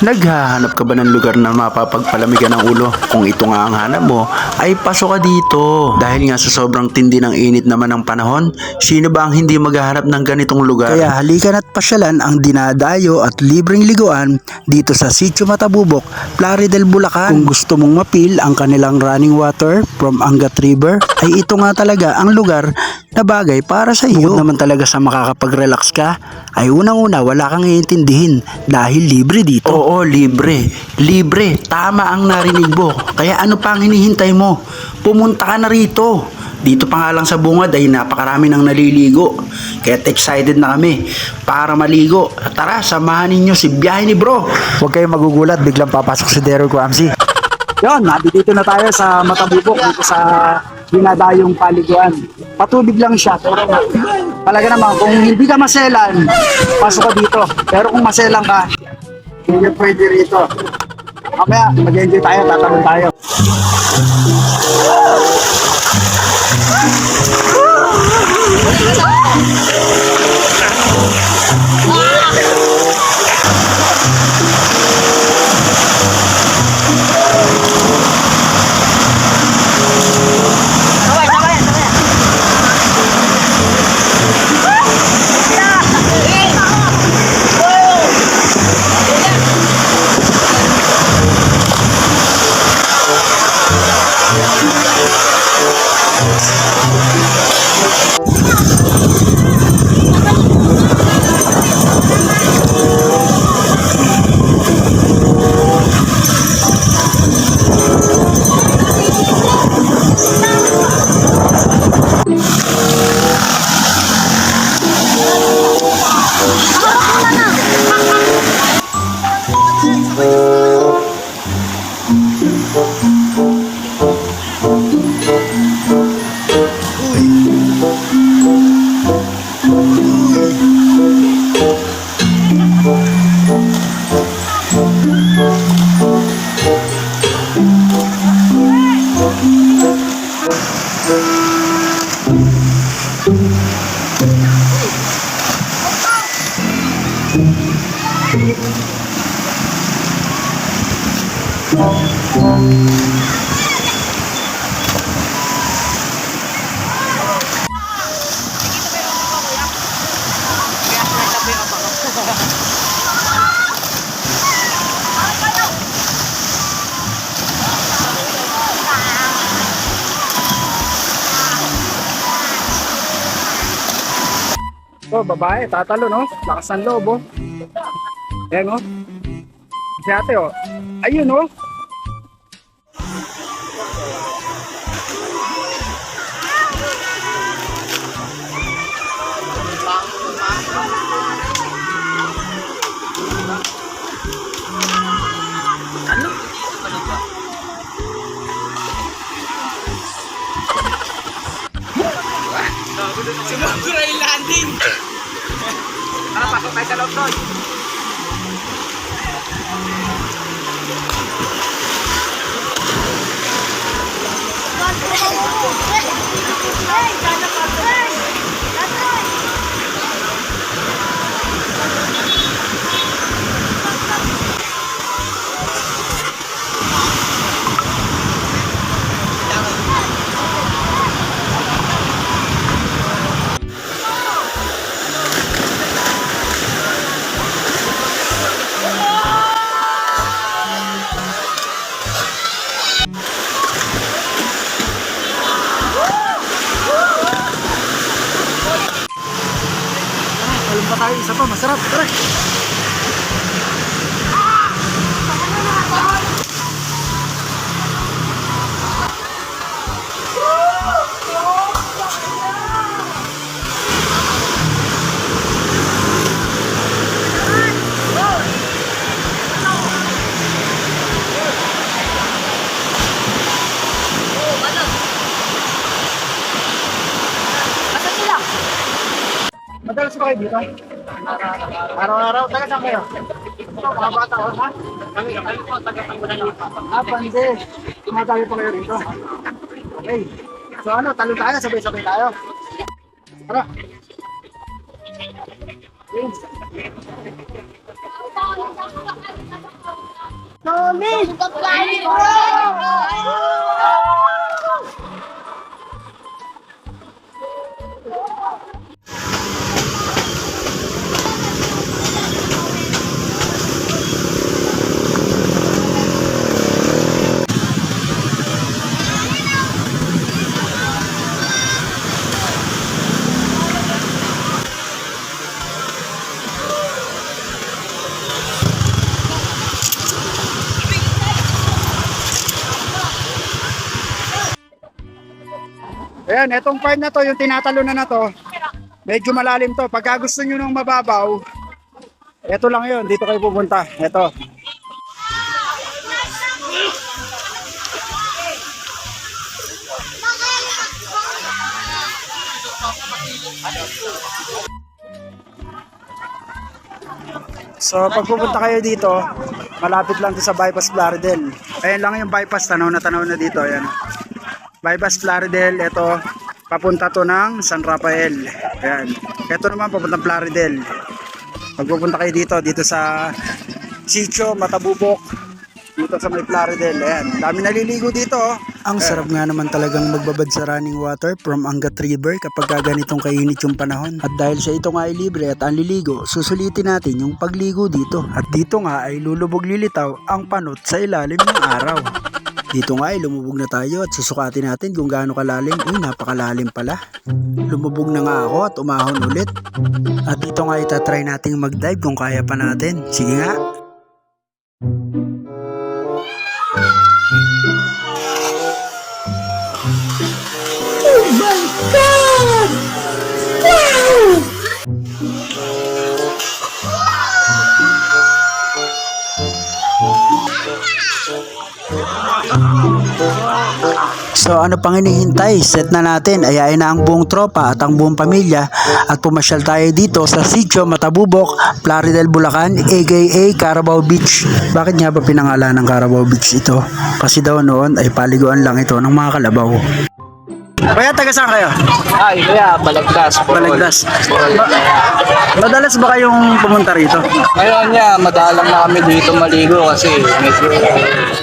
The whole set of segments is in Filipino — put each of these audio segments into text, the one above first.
Naghahanap ka ba ng lugar na mapapagpalamigan ng ulo? Kung ito nga ang hanap mo, ay pasok ka dito. Dahil nga sa sobrang tindi ng init naman ng panahon, sino ba ang hindi maghahanap ng ganitong lugar? Kaya halikan at pasyalan ang dinadayo at libreng liguan dito sa Sitio Matabubok, Plari del Bulacan. Kung gusto mong mapil ang kanilang running water from Angat River, ay ito nga talaga ang lugar na bagay para sa iyo. Bukod naman talaga sa makakapag-relax ka, ay unang-una wala kang iintindihin dahil libre dito. Oo, libre. Libre. Tama ang narinig mo. Kaya ano pa ang hinihintay mo? Pumunta ka na rito. Dito pa nga lang sa bungad ay napakarami nang naliligo. Kaya excited na kami para maligo. Tara, samahan ninyo si biyahe ni bro. Huwag kayong magugulat, biglang papasok si Derek Ramsey. Yon, nandito na tayo sa Matabubok dito sa dinadayong paliguan. Patubig lang siya, pero talaga naman, kung hindi ka maselan, pasok ka dito. Pero kung maselan ka, hindi pwede rito. Mamaya, mag-enjoy tayo, tatalon tayo. So, babae, tatalo, no? Lakas ng loob, oh. Ayan, oh. Si ate, oh. Ayun, oh. Pa tayo, isa pa, masarap. Tara. Kayo dito? Araw-araw? Taga saan kayo? Mga bata ko, ha? Kami, kami po, taga-tangunan ng Ah, pande. Tumatayo pa kayo rito. Okay. So ano, talo tayo, sabay-sabay tayo. Tara. Yes. Ayan, etong part na to, yung tinatalunan na to, medyo malalim to. Pagka gusto nyo nung mababaw, eto lang yun, dito kayo pupunta. Eto. So, pag kayo dito, malapit lang to sa bypass Plaridel. Ayan lang yung bypass, tanaw na tanaw na dito. Ayan. Bypass Plaridel, ito, papunta to ng San Rafael. Ayan. Ito naman, papuntang Plaridel. Pag pupunta kayo dito, dito sa Sitio, Matabubok, dito sa may Plaridel. Ayan. Dami naliligo dito. oh. Ang sarap nga naman talagang magbabad sa running water from Angat River kapag ka ganitong kainit yung panahon. At dahil sa ito nga ay libre at ang liligo, susulitin natin yung pagligo dito. At dito nga ay lulubog lilitaw ang panot sa ilalim ng araw. Dito nga ay lumubog na tayo at susukatin natin kung gaano kalalim. Uy, napakalalim pala. Lumubog na nga ako at umahon ulit. At dito nga itatry nating mag-dive kung kaya pa natin. Sige nga. So ano pang hinihintay? Set na natin. Ayain na ang buong tropa at ang buong pamilya at pumasyal tayo dito sa Sitio Matabubok, Plaridel, Bulacan, aka Carabao Beach. Bakit nga ba pinangalan ng Carabao Beach ito? Kasi daw noon ay paliguan lang ito ng mga kalabaw. Kaya taga saan kayo? Ay, kaya balagtas. Balagtas. Madalas ba kayong pumunta rito? Ngayon niya, madalang na kami dito maligo kasi medyo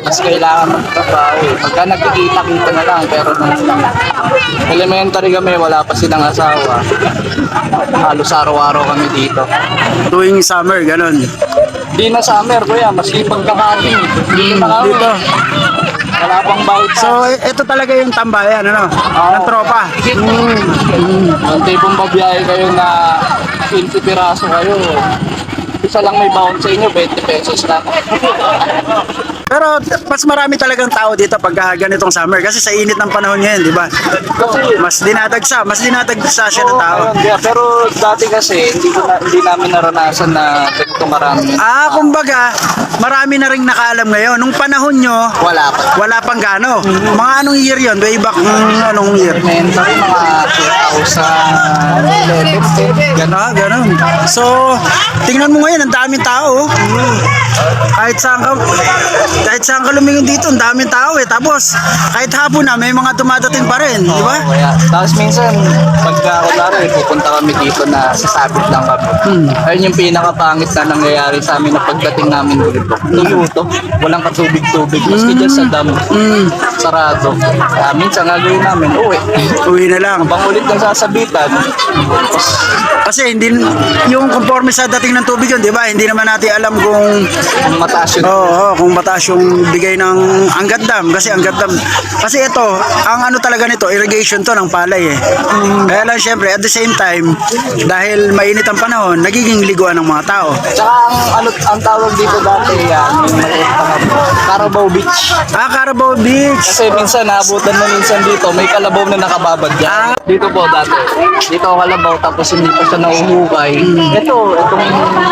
mas kailangan magtrabaho eh. Pagka nagkikita-kita na lang, pero nung elementary kami, wala pa silang asawa. Halos araw-araw kami dito. Tuwing summer, ganun. Di na summer, kuya, masipag kakating. Dito na kami. Dito. Wala pang bawit sa... So, ito talaga yung tambayan, ano? Ng tropa. Yung tipong babiyahe kayo na 20 piraso kayo, isa lang may bound sa inyo, 20 pesos lang. Pero mas marami talagang tao dito pag ah, ganitong summer kasi sa init ng panahon ngayon, di ba? Mas dinadagsa, mas dinadagsa siya ng tao. Ayun, kaya, pero dati kasi, hindi, ko na, hindi namin naranasan na ganito marami. Ah, kumbaga, marami na ring nakaalam ngayon. Nung panahon nyo, Wala pa. wala pang gano. Mga anong year yon? Way back, mm, anong year? Elementary, mga 2011, 10, Gano, ganun. So, tingnan mo ngayon, ang daming tao. oh. Kahit saan ka, kahit saan ka lumingon dito, ang daming tao eh. Tapos, kahit hapon na, may mga dumadating pa rin, di ba? Kaya, tapos minsan, pagka kunwari, pupunta kami dito na sasabit lang kami. Ayun yung pinakapangit na nangyayari sa amin na pagdating namin dito. Tuyo to. Walang katubig-tubig. Maski dyan sa dam. Sarado. Kaya minsan nga gawin namin, uwi. Uwi na lang. Bang ulit ng sasabitan. Kasi hindi, yung conforme sa dating ng tubig yun, di ba? Hindi naman natin alam kung ang mataas yun. Oo, oo, kung mataas yung bigay ng Angat Dam kasi Angat Dam kasi ito, ang ano talaga nito, irrigation to ng palay eh. Kaya lang syempre at the same time dahil mainit ang panahon, nagiging liguan ng mga tao. Tsaka ang, ano, ang tawag dito dati, yan, maliit na Carabao Beach. Ah, Carabao Beach. Kasi minsan naabutan mo minsan dito, may kalabaw na nakababad dyan. Dito po dati. Dito ang kalabaw tapos hindi pa siya nahuhukay. Ito, itong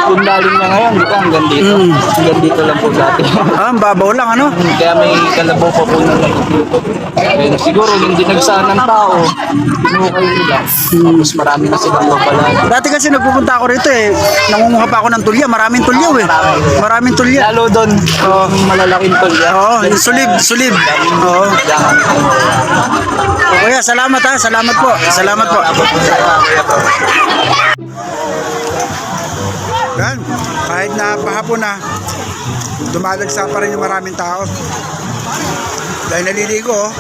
kundaling niya ngayon, dito hanggang dito. Hanggang dito lang po dati. Ah, ang babaw lang ano. Kaya may kalabaw pa po na dito. Ayun, siguro hindi nagsaan ng tao, hinukay nila. Tapos marami na silang babalaan. Dati kasi nagpupunta ako rito eh. Nangunguha pa ako ng tulya. Maraming tulyaw eh. Maraming tulya. Lalo doon, oh, malalaking tulya. Oo, yung sulib, sulib. Oo. O, Kuya, salamat ha. Salamat po. Salamat po. Yan. Kahit na pahapon na, dumalagsa pa rin yung maraming tao. Dahil naliligo, oh.